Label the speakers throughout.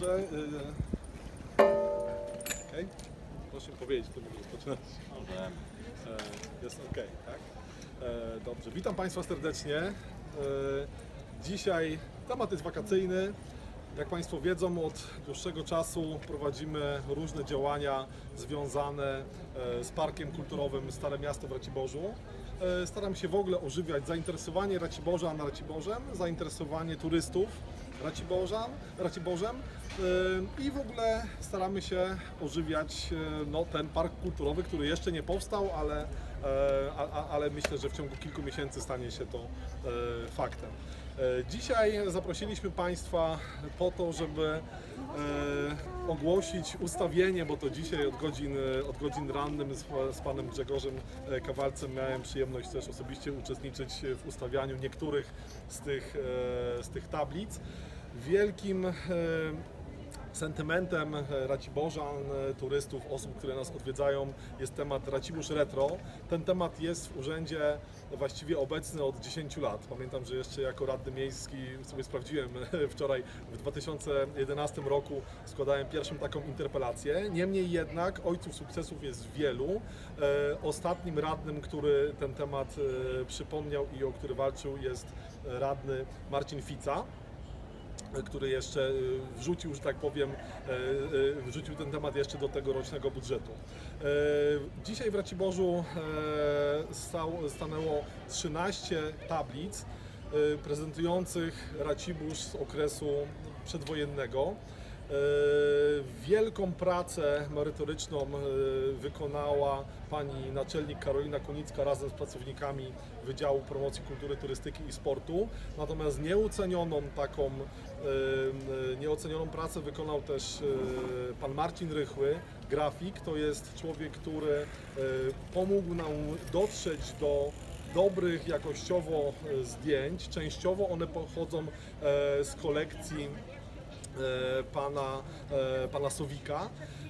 Speaker 1: Dobrze. y, Okej. Proszę mi powiedzieć, to mogę rozpoczynać. E, Jest ok, tak? E, Dobrze, witam Państwa serdecznie. E, Dzisiaj temat jest wakacyjny. Jak Państwo wiedzą, od dłuższego czasu prowadzimy różne działania związane z Parkiem Kulturowym Stare Miasto w Raciborzu. Staram się w ogóle ożywiać zainteresowanie Raciborza na Raciborzem, zainteresowanie turystów Raciborzan, Raciborzem i w ogóle staramy się ożywiać e, no, ten park kulturowy, który jeszcze nie powstał, ale, e, ale myślę, że w ciągu kilku miesięcy stanie się to e, faktem. E, Dzisiaj zaprosiliśmy Państwa po to, żeby ogłosić ustawienie, bo to dzisiaj od godzin, od godzin rannym z, z Panem Grzegorzem e, Kawalcem miałem przyjemność też osobiście uczestniczyć w ustawianiu niektórych z tych, e, z tych tablic. Wielkim e, sentymentem e, Raciborzan, e, turystów, osób, które nas odwiedzają jest temat Racibórz Retro. Ten temat jest w urzędzie właściwie obecny od 10 lat. Pamiętam, że jeszcze jako radny miejski sobie sprawdziłem wczoraj w 2011 roku składałem pierwszą taką interpelację. Niemniej jednak ojców sukcesów jest wielu. E, Ostatnim radnym, który ten temat e, przypomniał i o który walczył jest radny Marcin Fica który jeszcze y, wrzucił, że tak powiem, e, e, wrzucił ten temat jeszcze do tegorocznego budżetu. E, Dzisiaj w Raciborzu stanęło 13 tablic prezentujących Racibórz z okresu przedwojennego. E, Wielką pracę merytoryczną e, wykonała pani naczelnik Karolina Kunicka razem z pracownikami Wydziału Promocji Kultury, Turystyki i Sportu. Natomiast nieucenioną taką, e, nieocenioną pracę wykonał też pan Marcin Rychły, grafik. To jest człowiek, który pomógł nam dotrzeć do dobrych jakościowo zdjęć. Częściowo one pochodzą z kolekcji pana, e, pana Sowika, e,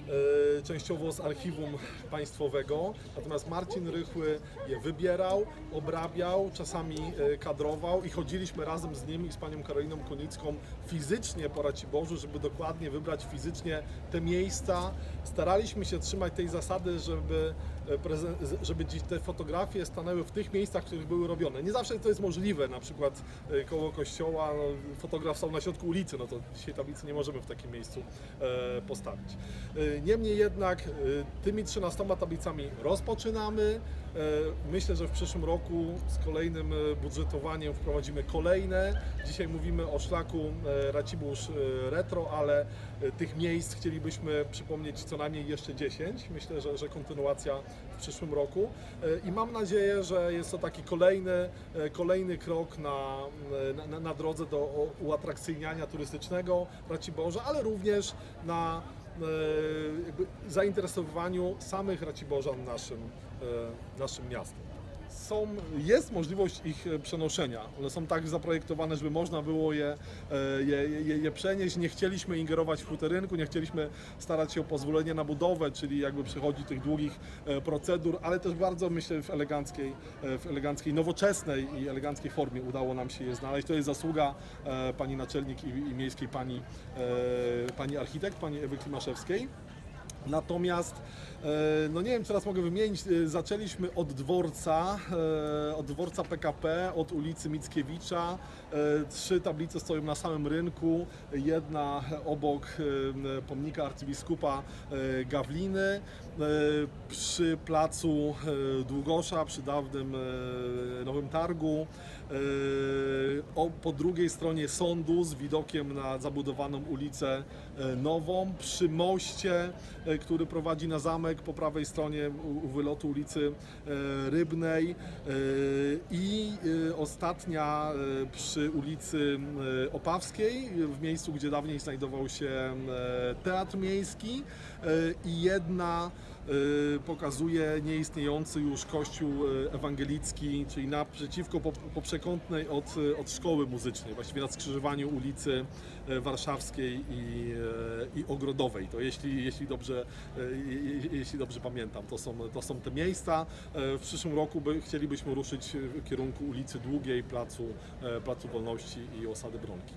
Speaker 1: częściowo z archiwum państwowego. Natomiast Marcin Rychły je wybierał, obrabiał, czasami e, kadrował i chodziliśmy razem z nim i z panią Karoliną Konicką fizycznie po Raciborzu, żeby dokładnie wybrać fizycznie te miejsca. Staraliśmy się trzymać tej zasady, żeby, e, żeby te fotografie stanęły w tych miejscach, w których były robione. Nie zawsze to jest możliwe, na przykład e, koło kościoła no, fotograf stał na środku ulicy, no to dzisiaj tablicy nie możemy w takim miejscu e, postawić. Niemniej jednak e, tymi 13 tablicami rozpoczynamy. E, Myślę, że w przyszłym roku z kolejnym e, budżetowaniem wprowadzimy kolejne. Dzisiaj mówimy o szlaku Racibórz Retro, ale tych miejsc chcielibyśmy przypomnieć co najmniej jeszcze 10. Myślę, że, że kontynuacja w przyszłym roku i mam nadzieję, że jest to taki kolejny, kolejny krok na, na, na- drodze do uatrakcyjniania turystycznego Raciborza, ale również na zainteresowaniu samych Raciborzan naszym, e, naszym miastem. Są, jest możliwość ich e, przenoszenia. One są tak zaprojektowane, żeby można było je, e, je, je, je przenieść. Nie chcieliśmy ingerować w futerynku, nie chcieliśmy starać się o pozwolenie na budowę, czyli jakby przechodzić tych długich e, procedur, ale też bardzo myślę w eleganckiej, w eleganckiej, nowoczesnej i eleganckiej formie udało nam się je znaleźć. To jest zasługa pani naczelnik i, i miejskiej pani, pani architekt, pani Ewy Klimaszewskiej. Natomiast, e, no nie wiem, co raz mogę wymienić, e, zaczęliśmy od dworca, e, od dworca PKP, od ulicy Mickiewicza. Trzy tablice stoją na samym rynku, jedna obok pomnika arcybiskupa Gawliny, przy placu Długosza, przy dawnym Nowym Targu, po drugiej stronie sądu z widokiem na zabudowaną ulicę Nową, przy moście, który prowadzi na zamek po prawej stronie u, wylotu ulicy e, Rybnej. E, i e, ostatnia e, przy ulicy e, Opawskiej, w miejscu, gdzie dawniej znajdował się e, Teatr Miejski. E, i jedna e, pokazuje nieistniejący już kościół e, ewangelicki, czyli naprzeciwko po, po przekątnej od, e, od szkoły muzycznej, właściwie na skrzyżowaniu ulicy Warszawskiej i, i Ogrodowej. To jeśli, jeśli, dobrze, je- je- jeśli dobrze pamiętam, to są, to są te miejsca. W przyszłym roku by, chcielibyśmy ruszyć w kierunku ulicy Długiej, Placu, Placu Wolności i Osady Bronki.